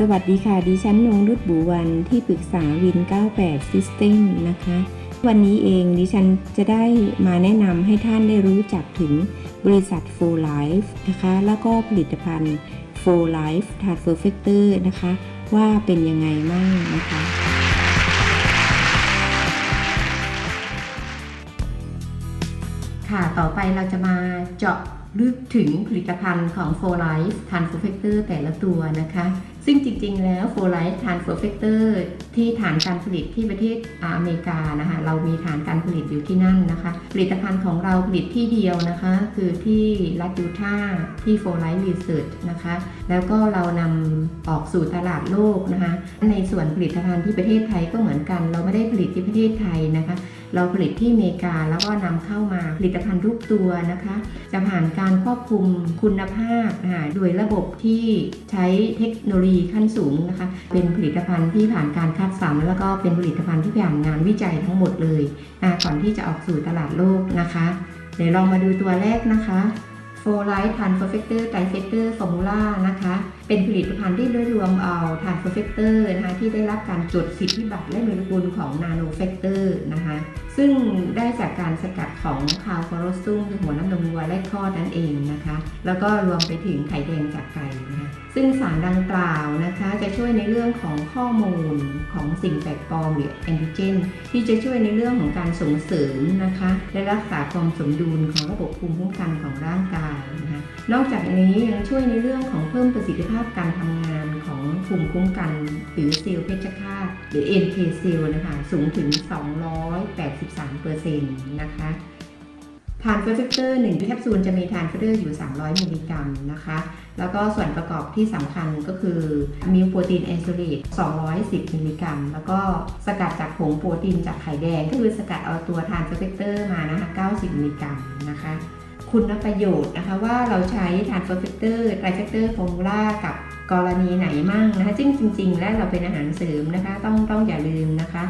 สวัสดีค่ะ ดิฉันนงรุดบูวันที่ปรึกษาวิน 98 System นะคะ วันนี้เองดิฉันจะได้มาแนะนำให้ท่านได้รู้จักถึงบริษัท f o r Life นะคะ แล้วก็ผลิตภัณฑ์ f o r Life t r a n s f e r Factor นะคะ ว่าเป็นยังไงบ้างนะคะ ค่ะ ต่อไปเราจะมาเจาะลึกถึงผลิตภัณฑ์ของ f o r Life t r a n s f e r Factor แต่ละตัวนะคะ ซึ่งจริงๆ แล้ว f o r Life t r a n s f e r Factor ที่ฐานการผลิตที่ประเทศอเมริกานะคะเรามีฐานการผลิตอยู่ที่นั่นนะคะ ผลิตภัณฑ์ของเราผลิตที่เดียวนะคะ คือที่รัฐยูทาห์ที่ f o r Life Research นะคะ แล้วก็เรานำออกสู่ตลาดโลกนะคะ ในส่วนผลิตภัณฑ์ที่ประเทศไทยก็เหมือนกัน เราไม่ได้ผลิตที่ประเทศไทยนะคะเราผลิตที่อเมริกาแล้วก็นำเข้ามาผลิตภัณฑ์ทุกตัวนะคะ จะผ่านการควบคุมคุณภาพนะคะโดยระบบที่ใช้เทคโนโลยีขั้นสูงนะคะ เป็นผลิตภัณฑ์ที่ผ่านการคัดสรรแล้วก็เป็นผลิตภัณฑ์ที่ผ่านงานวิจัยทั้งหมดเลยนะก่อนที่จะออกสู่ตลาดโลกนะคะ เดี๋ยวลองมาดูตัวแรกนะคะ f o r l i g h t Trans Perfector t r i f e c t o r Formula นะคะ เป็นผลิตภัณฑ์ที่รวบรวมเอา Trans Perfector นะคะที่ได้รับการจดสิทธิบัตรและโมเลกุลของ Nano Factor นะคะ ซึ่งได้จากการสกัดของคาวฟอรสซุ่มหัวน้ำนมวัวและคลอดนั่นเองนะคะ แล้วก็รวมไปถึงไข่แดงจากไก่นะคะซึ่งสารดังกล่าวนะคะจะช่วยในเรื่องของข้อมูลของสิ่งแปลกปลอมหรือแอนติเจนที่จะช่วยในเรื่องของการส่งเสริมนะคะและรักษาความสมดุลของระบบภูมิคุ้มกันของร่างกายนะคะนอกจากนี้ยังช่วยในเรื่องของเพิ่มประสิทธิภาพการทำงานของภูมิคุ้มกันหรือเซลล์เพชฌฆาตหรือ NK เซลล์นะคะสูงถึง 283%นะคะทานเฟอร์เฟกเตอร์1แคปซูลจะมีทานเฟอร์เตอร์อยู่ 300 มิลลิกรัมนะคะ แล้วก็ส่วนประกอบที่สำคัญก็คือมิลโปรตีนไอโซเลต210 มิลลิกรัม แล้วก็สกัดจากผงโปรตีนจากไข่แดง ก็คือสกัดเอาตัวทานเฟอร์เฟกเตอร์มานะคะ 90 มิลลิกรัมนะคะ คุณประโยชน์นะคะว่าเราใช้ทานเฟอร์เฟกเตอร์ไตรเฟกเตอร์ฟอร์มูลากับกรณีไหนมั่งนะคะซึ่งจริง ๆ แล้วเราเป็นอาหารเสริมนะคะ ต้องต้องอย่าลืมนะคะ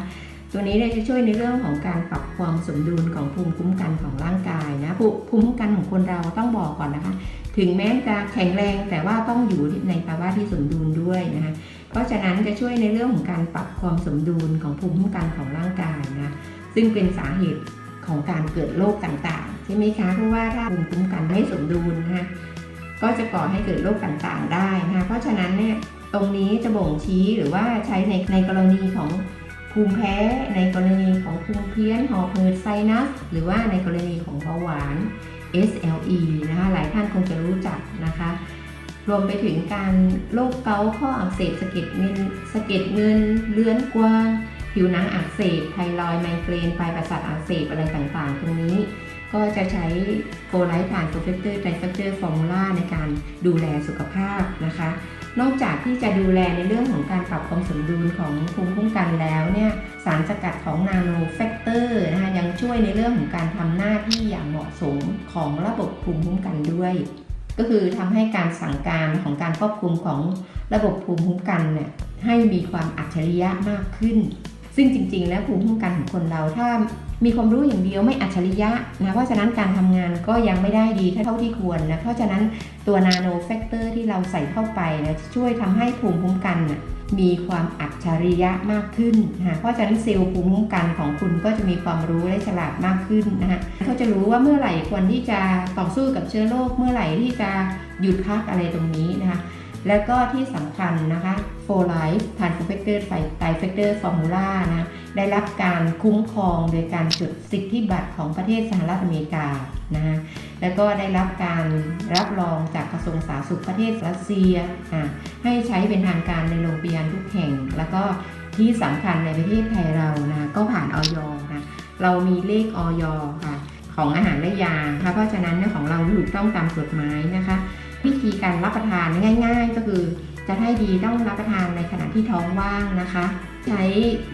ตัวนี้เนี่ยจะช่วยในเรื่องของการปรับความสมดุลของภูมิคุ้มกันของร่างกายนะภูมิคุ้มกันของคนเราต้องบอกก่อนนะคะ ถึงแม้จะแข็งแรงแต่ว่าต้องอยู่ในภาวะที่สมดุลด้วยนะคะเพราะฉะนั้นจะช่วยในเรื่องของการปรับความสมดุลของภูมิคุ้มกันของร่างกายนะซึ่งเป็นสาเหตุของการเกิดโรคต่าง ใช่ไหมคะ เพราะว่าถ้าภูมิคุ้มกันไม่สมดุลนะคะก็จะก่อให้เกิดโรคต่างๆ ได้นะคะเพราะฉะนั้นเนี่ยตรงนี้จะบ่งชี้หรือว่าใช้ในในกรณีของภูมิแพ้ในกรณีของภูมิเพี้ยนหอบหืดไซนัสหรือว่าในกรณีของเบาหวาน SLE นะคะหลายท่านคงจะรู้จักนะคะ รวมไปถึงการโรคเกาต์ข้ออักเสบสะเก็ดเงินสะเก็ดเงินเลื้อนกว้างผิวหนังอักเสบไทรอยด์ไมเกรนปลายประสาทอักเสบอะไรต่างๆ ตรงนี้ ก็จะใช้โฟไลท์ทานโฟเฟกเตอร์ไตรเฟกเตอร์ฟอร์มูลาในการดูแลสุขภาพนะคะ นอกจากที่จะดูแลในเรื่องของการปรับความสมดุลของภูมิคุ้มกันแล้วเนี่ยสารสกัดของนาโนแฟกเตอร์นะคะยังช่วยในเรื่องของการทำหน้าที่อย่างเหมาะสมของระบบภูมิคุ้มกันด้วย ก็คือทำให้การสั่งการของการควบคุมของระบบภูมิคุ้มกันเนี่ยให้มีความอัจฉริยะมากขึ้น ซึ่งจริง ๆ แล้วภูมิคุ้มกันของคนเราถ้ามีความรู้อย่างเดียวไม่อัจฉริยะนะเพราะฉะนั้นการทำงานก็ยังไม่ได้ดีเท่าที่ควรนะเพราะฉะนั้นตัวนาโนแฟกเตอร์ที่เราใส่เข้าไปนะจะช่วยทำให้ภูมิคุ้มกันนะมีความอัจฉริยะมากขึ้นนะเพราะฉะนั้นเซลล์ภูมิคุ้มกันของคุณก็จะมีความรู้และฉลาดมากขึ้นนะคะเขาจะรู้ว่าเมื่อไหร่ควรที่จะต่อสู้กับเชื้อโรคเมื่อไหร่ที่จะหยุดพักอะไรตรงนี้นะคะ แล้วก็ที่สำคัญนะคะ for life t r a n s f e c t o r t r i f e c t o r formula นะได้รับการคุ้มครองโดยการจดสิทธิบัตรของประเทศสหรัฐอเมริกานะฮะแล้วก็ได้รับการรับรองจากกระทรวงสาธารณสุขประเทศรัสเซียอะให้ใช้เป็นทางการในโรงพยาบาลทุกแห่ง แล้วก็ที่สำคัญในประเทศไทยเรานะก็ผ่านออยนะเรามีเลขออยค่ะของอาหารและยาค่ะเพราะฉะนั้นของเราถูกต้องตามกฎหมายนะคะ ธีการรับประทานง่าย ๆ ก็คือ จะให้ดีต้องรับประทานในขณะที่ท้องว่างนะคะ ใช้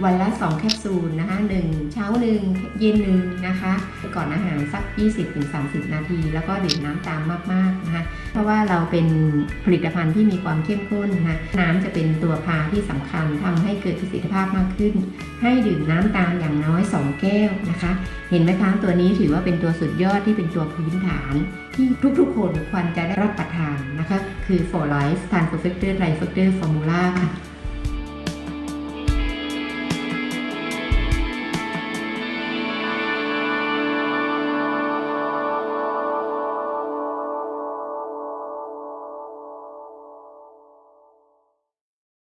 วันละ 2 แคปซูลนะคะ1เช้าหนึ่งเย็นหนึ่งนะคะ ก่อนอาหารสัก 20-30 นาที แล้วก็ดื่มน้ำตามมากๆนะคะเพราะว่าเราเป็นผลิตภัณฑ์ที่มีความเข้มข้นนะคะน้ำจะเป็นตัวพาที่สำคัญทำให้เกิดประสิทธิภาพมากขึ้น ให้ดื่มน้ำตามอย่างน้อย 2แก้วก้วนะคะ เห็นไหมคะตัวนี้ถือว่าเป็นตัวสุดยอดที่เป็นตัวพื้นฐาน ที่ทุกๆ คนควรจะได้รับประทานนะคะ คือ for life t r a n s f e r Factor Trifactor Formula ค่ะ